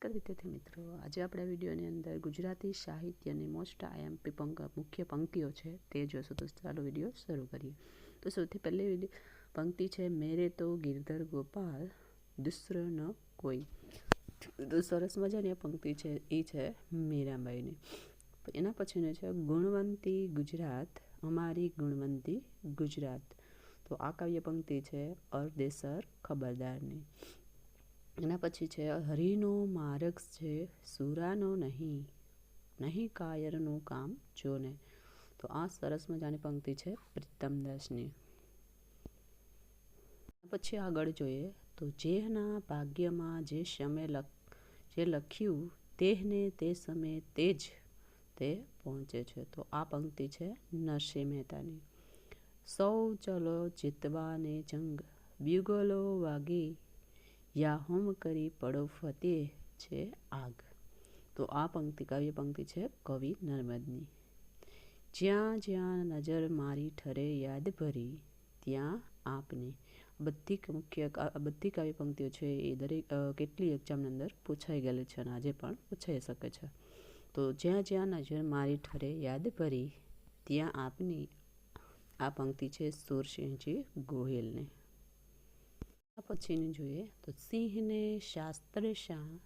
નમસ્કાર વિદ્યાર્થી મિત્રો, આજે આપણા વિડીયોની અંદર ગુજરાતી સાહિત્યની મોસ્ટ આઈએમપી પંક મુખ્ય પંક્તિઓ છે તે જોશો. તો ચાલો વીડિયો શરૂ કરીએ. તો સૌથી પહેલી પંક્તિ છે, મેરે તો ગિરધર ગોપાલ દુસર ન કોઈ. તો સરસ મજાની આ પંક્તિ છે, એ છે, મીરાબાઈની. એના પછીની છે, ગુણવંતી ગુજરાત, અમારી ગુણવંતી ગુજરાત. તો આ કાવ્ય પંક્તિ છે અરદેસર ખબરદારની. એના પછી છે, હરિનો માર્ગ છે, સુરાનો નહીં નહીં કાયરનું કામ જોને. તો આ સરસ મજાની પંક્તિ છે પ્રીતમદાસની પછી આગળ જોઈએ, તો જેના ભાગ્યમાં જે સમય લખ, જે લખ્યું, તેહને તે સમયે તે જ તે પહોંચે છે. તો આ પંક્તિ છે, નરસિંહ મહેતાની. સૌ ચલો જીતવાને જંગ બ્યુગલો વાગી યા હોમ કરી પડો ફતે છે આગ. તો આ પંક્તિ, કાવ્ય પંક્તિ છે કવિ નર્મદની. જ્યાં જ્યાં નજર મારી ઠરે યાદ ભરી, ત્યાં આપને. બધી મુખ્ય બધી કાવ્ય પંક્તિઓ છે એ દરેક કેટલી એક્ઝામની અંદર પૂછાઈ ગયેલી છે અને આજે પણ પૂછાઈ શકે છે. તો જ્યાં જ્યાં નજર મારી ઠરે યાદ ભરી, ત્યાં આપની, આ પંક્તિ છે સુરસિંહજી ગોહિલની. પછીની જોઈએ તો સિંહને શાસ્ત્ર શાહ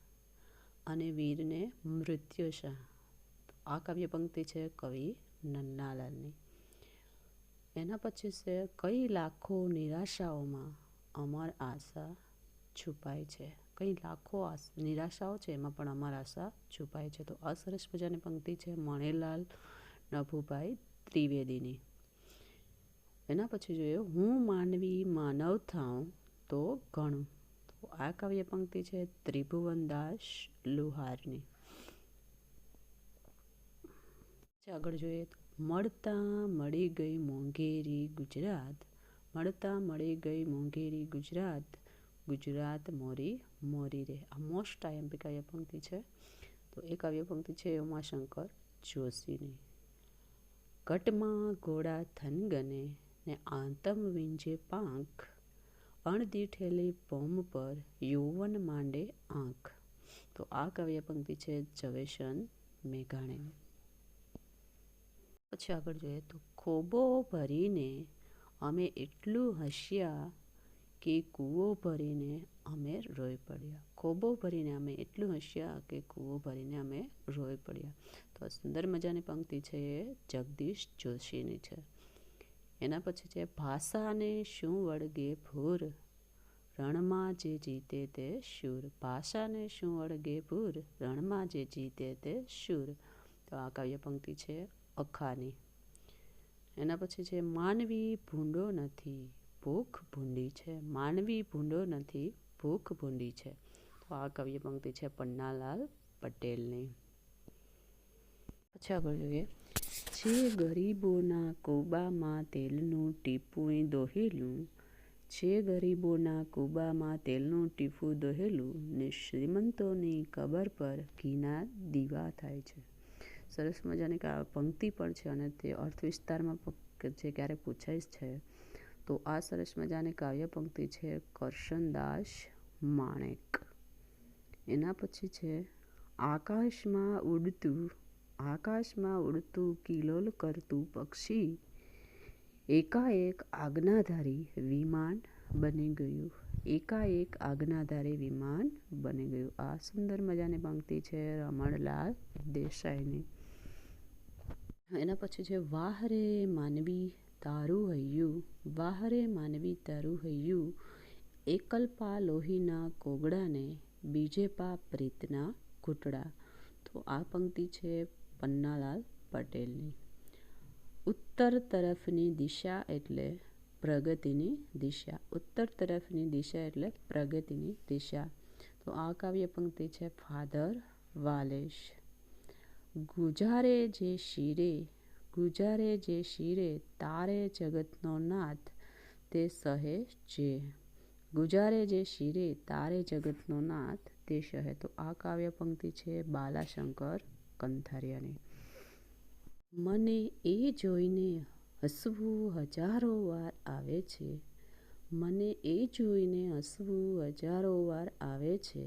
અને વીરને મૃત્યુ શાહ. આ કાવ્ય પંક્તિ છે કવિ નન્નાલાલની એના પછી છે, કઈ લાખો નિરાશાઓમાં અમર આશા છુપાય છે? કઈ લાખો નિરાશાઓ છે, એમાં પણ અમર આશા છુપાય છે? તો આ સરસ મજાની પંક્તિ છે મણેલાલ નભુભાઈ ત્રિવેદીની. એના પછી જોઈએ, હું માનવી માનવ થાઉં તો ઘણું આ કાવ્ય પંક્તિ છે ત્રિભુવનદાસ લુહારની. આગળ જોઈએ મળતા મળી ગઈ મોંઘેરી ગુજરાત, મળતા મળી ગઈ મોંઘેરી ગુજરાત ગુજરાત મોરી મોરી રે. આ મોસ્ટ આઈએમપી કાવ્ય પંક્તિ છે. તો એ કાવ્ય પંક્તિ છે ઉમાશંકર જોશીની. કટમાં ઘોડા થનગને ને આંતમ વિંજે પાંખ અણદીઠેલી પોમ પર યૌવન માંડે આંખ. તો આ કાવ્ય પંક્તિ છે ઝવેશન મેઘાણે. પછી આગળ જોઈએ તો ખોબો ભરીને અમે એટલું હસ્યા કે કૂવો ભરીને અમે રોઈ પડ્યા. ખોબો ભરીને અમે એટલું હસ્યા કે કૂવો ભરીને અમે રોઈ પડ્યા. તો સુંદર મજાની પંક્તિ છે એ જગદીશ જોશીની છે. એના પછી છે, ભાષાને શું વળગે ભૂર? રણમાં જે જીતે તે શૂર. ભાષાને શું વળગે ભૂર? રણમાં જે જીતે તે શૂર. તો આ કાવ્ય પંક્તિ છે, અખાની. એના પછી છે, માનવી ભૂંડો નથી, ભૂખ ભૂંડી છે. માનવી ભૂંડો નથી, ભૂખ ભૂંડી છે. તો આ કાવ્ય પંક્તિ છે, પન્નાલાલ પટેલની. પછી આગળ જોઈએ. જે ગરીબોના કુબામાં તેલનું ટીપું દોહેલું. જે ગરીબોના કુબામાં તેલનું ટીપું દોહેલું ને શ્રીમંતોની કબર પર ઘીના દીવા થાય છે. સરસ મજાની પંક્તિ પણ છે અને તે અર્થ વિસ્તારમાં જે ક્યારેક પૂછાય છે, તો આ સરસ મજાની કાવ્ય પંક્તિ છે કરશનદાસ માણેક. એના પછી છે, આકાશમાં ઉડતું આકાશમાં ઉડતું કિલોલ કરતું પક્ષી એકાએક આજ્ઞાધારી વિમાન બની ગયું. એકાએક આજ્ઞાધારી વિમાન બની ગયું. આ સુંદર મજાની પંક્તિ છે રમણલાલ દેસાઈની. એના પછી છે વાહ રે માનવી તારું હૈયું વાહ રે માનવી તારું હૈયું એકલપા લોહીના કોગળાને બીજે પા પ્રીતના ઘૂંટડા. તો આ પંક્તિ છે પન્નાલાલ પટેલની. ઉત્તર તરફની દિશા એટલે પ્રગતિની દિશા. ઉત્તર તરફની દિશા એટલે પ્રગતિની દિશા. તો આ કાવ્ય પંક્તિ છે ફાધર વાલેશ. ગુજારે જે શિરે, ગુજારે જે શિરે તારે જગતનો નાથ, તે સહે જે. ગુજારે જે શિરે તારે જગતનો નાથ, તે સહે. તો આ કાવ્ય પંક્તિ છે બાલાશંકર કંથારિયાની. મને એ જોઈને હસવું હજારો વાર આવે છે. મને એ જોઈને હસવું હજારો વાર આવે છે.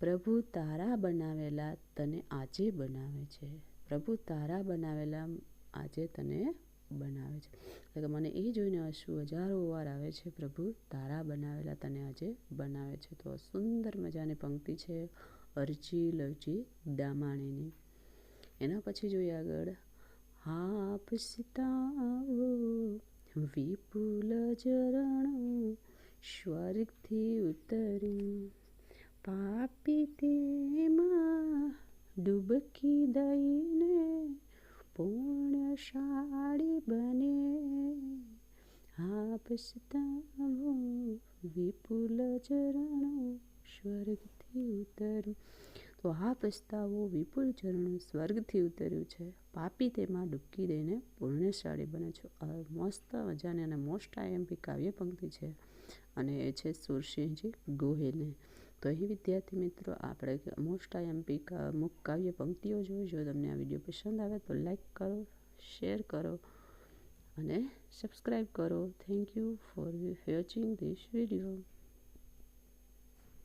પ્રભુ તારા બનાવેલા તને આજે બનાવે છે. પ્રભુ તારા બનાવેલા આજે તને બનાવે છે. એટલે કે મને એ જોઈને અશ્રુ હજારો વાર આવે છે. પ્રભુ તારા બનાવેલા તને આજે બનાવે છે. તો સુંદર મજાની પંક્તિ છે. અરજી લવજી દામાણીની. એના પછી જોઈએ આગળ. હાપ સિતાઓ વિપુલ ચરણો, સ્વર્ગથી ઉતર્યું પાપી તેમાં ડૂબકી દઈને સાડી બને. હા પછતાવો વિપુલ ચરણો સ્વર્ગથી ઉતર્યું. તો આ પસ્તાવો વિપુલ ચરણો સ્વર્ગથી ઉતર્યું છે. પાપી તેમાં ડૂબકી દઈને પુણ્યશાળી બને છે. મસ્ત મજાની અને મોસ્ટ આઈએમપી કાવ્ય પંક્તિ છે. અને એ છે સુરસિંહજી ગોહિલને. તો અહીં વિદ્યાર્થી મિત્રો, આપણે મોસ્ટ આઈએમપી અમુક કાવ્ય પંક્તિઓ જોઈ. જો તમને આ વીડિયો પસંદ આવે તો લાઈક કરો, શેર કરો અને સબસ્ક્રાઈબ કરો. Thank you for watching this video.